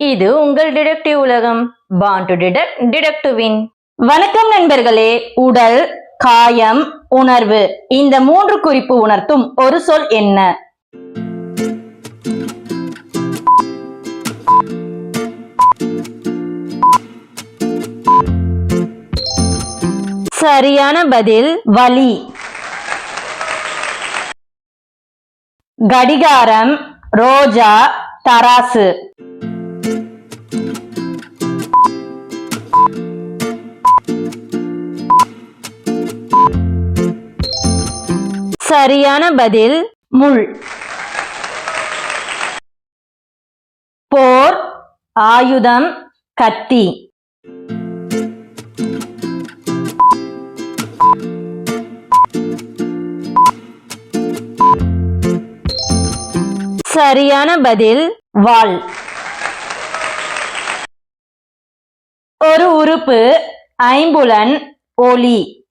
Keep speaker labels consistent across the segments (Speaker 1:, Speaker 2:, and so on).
Speaker 1: இது உங்கள் டிடெக்டிவ் உலகம். பான் டு டிடெக்ட் டிடெக்டிவின் வணக்கம் நண்பர்களே. உடல் காயம் உணர்வு. இந்த மூன்று குறிப்பு உணர்த்தும் ஒரு சொல் என்ன? சரியான பதில் வலி. கடிகாரம் ரோஜா தராசு. சரியான பதில் முள். போர் ஆயுதம் கத்தி. சரியான பதில் வாள். ஒரு உறுப்பு ஐம்புலன் ஒலி.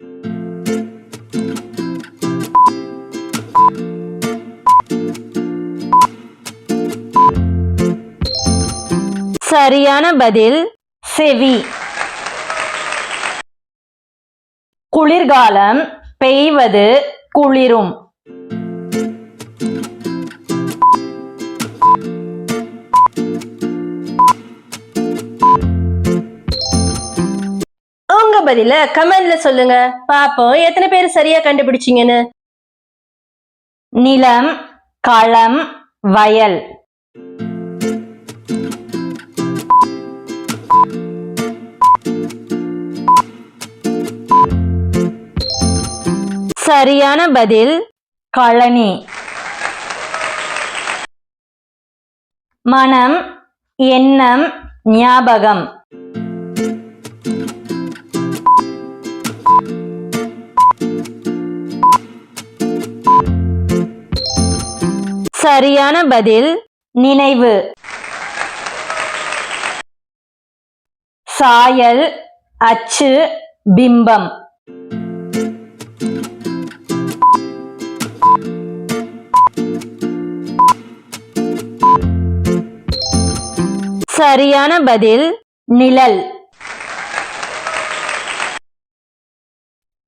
Speaker 1: சரியான பதில் செவி. குளிர்காலம் பெய்வது குளிரும். உங்க பதில கமெண்ட்ல சொல்லுங்க. பாப்போம் எத்தனை பேர் சரியா கண்டுபிடிச்சீங்கன்னு. நிலம் களம் வயல். சரியான பதில் களனி மனம் எண்ணம் ஞாபகம். சரியான பதில் நினைவு. சாயல் அச்சு பிம்பம். சரியான பதில் நிழல்.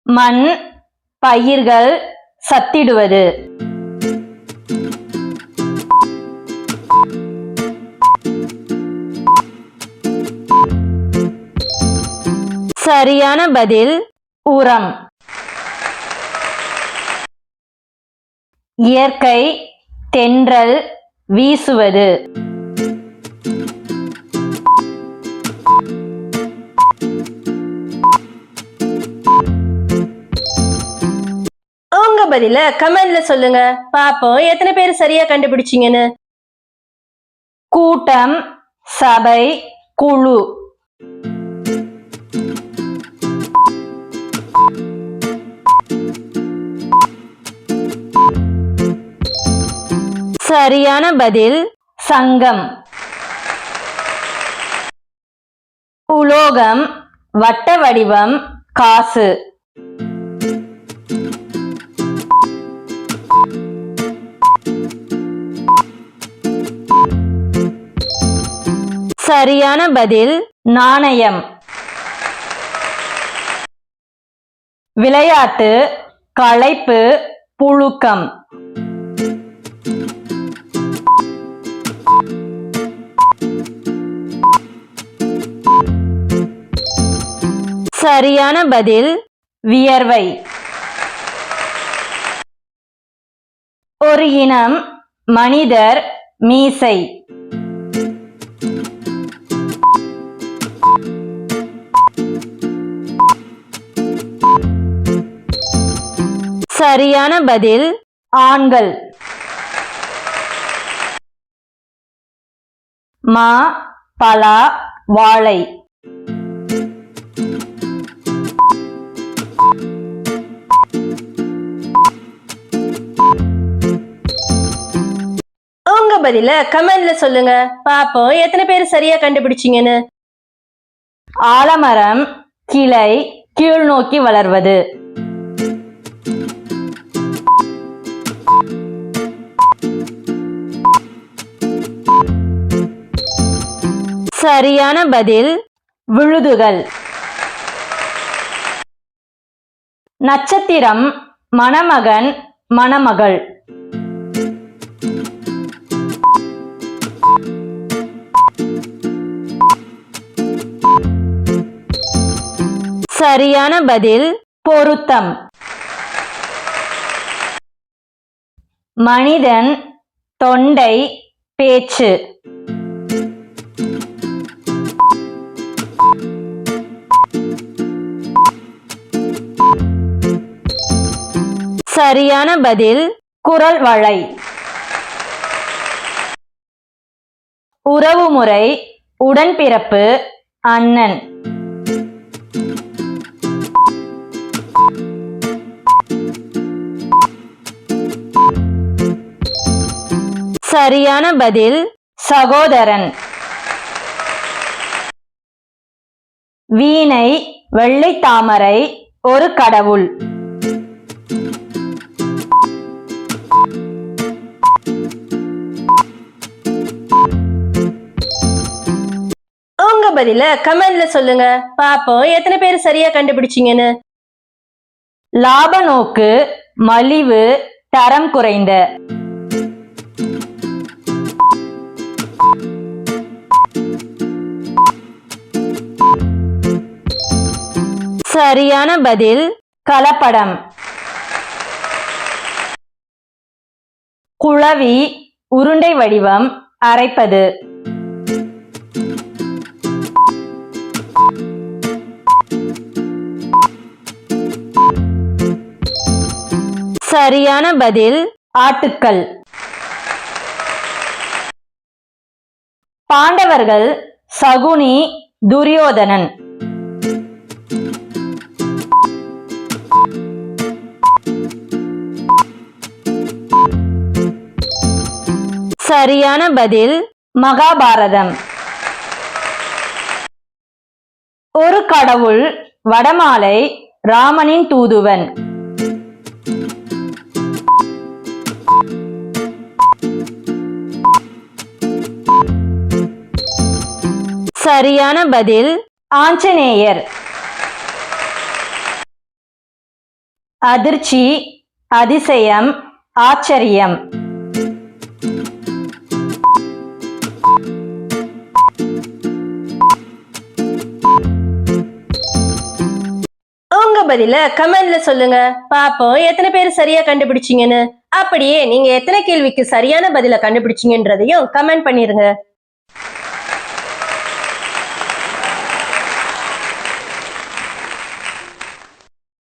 Speaker 1: மண் பயிர்கள் சத்திடுவது. சரியான பதில் உரம். இயற்கை தென்றல் வீசுவது. பதில கமெண்ட்ல சொல்லுங்க. பாப்போம் எத்தனை பேர் சரியா கண்டுபிடிச்சீங்கன்னு. கூட்டம் சபை குழு. சரியான பதில் சங்கம். உலோகம் வட்ட வடிவம் காசு. சரியான பதில் நாணயம். விளையாட்டு களைப்பு புழுக்கம். சரியான பதில் வியர்வை. ஒரு இனம் மனிதர் மீசை. சரியான பதில் ஆண்கள். மா பலா வாழை. உங்க பதில கமெண்ட்ல சொல்லுங்க. பாப்போம் எத்தனை பேர் சரியா கண்டுபிடிச்சீங்கன்னு. ஆலமரம் கிளை கீழ் நோக்கி வளர்வது. சரியான பதில் விழுதுகள். நட்சத்திரம் மணமகன் மணமகள். சரியான பதில் பொருத்தம். மனிதன் தொண்டை பேச்சு. சரியான பதில் குரல் வளை. உறவுமுறை உடன்பிறப்பு அண்ணன். சரியான பதில் சகோதரன். வீணை வெள்ளை தாமரை ஒரு கடவுள்.
Speaker 2: பதில கமெண்ட்ல சொல்லுங்க. பாப்போம் எத்தனை பேர் சரியா கண்டுபிடிச்சீங்கன்னு?
Speaker 1: லாப நோக்கு மலிவு தரம் குறைந்த. சரியான பதில் கலப்படம். குழவி உருண்டை வடிவம் அரைப்பது. சரியான பதில் ஆட்டுக்கள். பாண்டவர்கள் சகுனி துரியோதனன். சரியான பதில் மகாபாரதம். ஒரு கடவுள் வடமாலை ராமனின் தூதுவன். சரியான பதில் ஆஞ்சநேயர். அதிர்ச்சி அதிசயம் ஆச்சரியம்.
Speaker 2: உங்க பதில கமெண்ட்ல சொல்லுங்க. பாப்போம் எத்தனை பேர் சரியா கண்டுபிடிச்சீங்கன்னு. அப்படியே நீங்க எத்தனை கேள்விக்கு சரியான பதில கண்டுபிடிச்சீங்கன்றதையும் கமெண்ட் பண்ணிருங்க.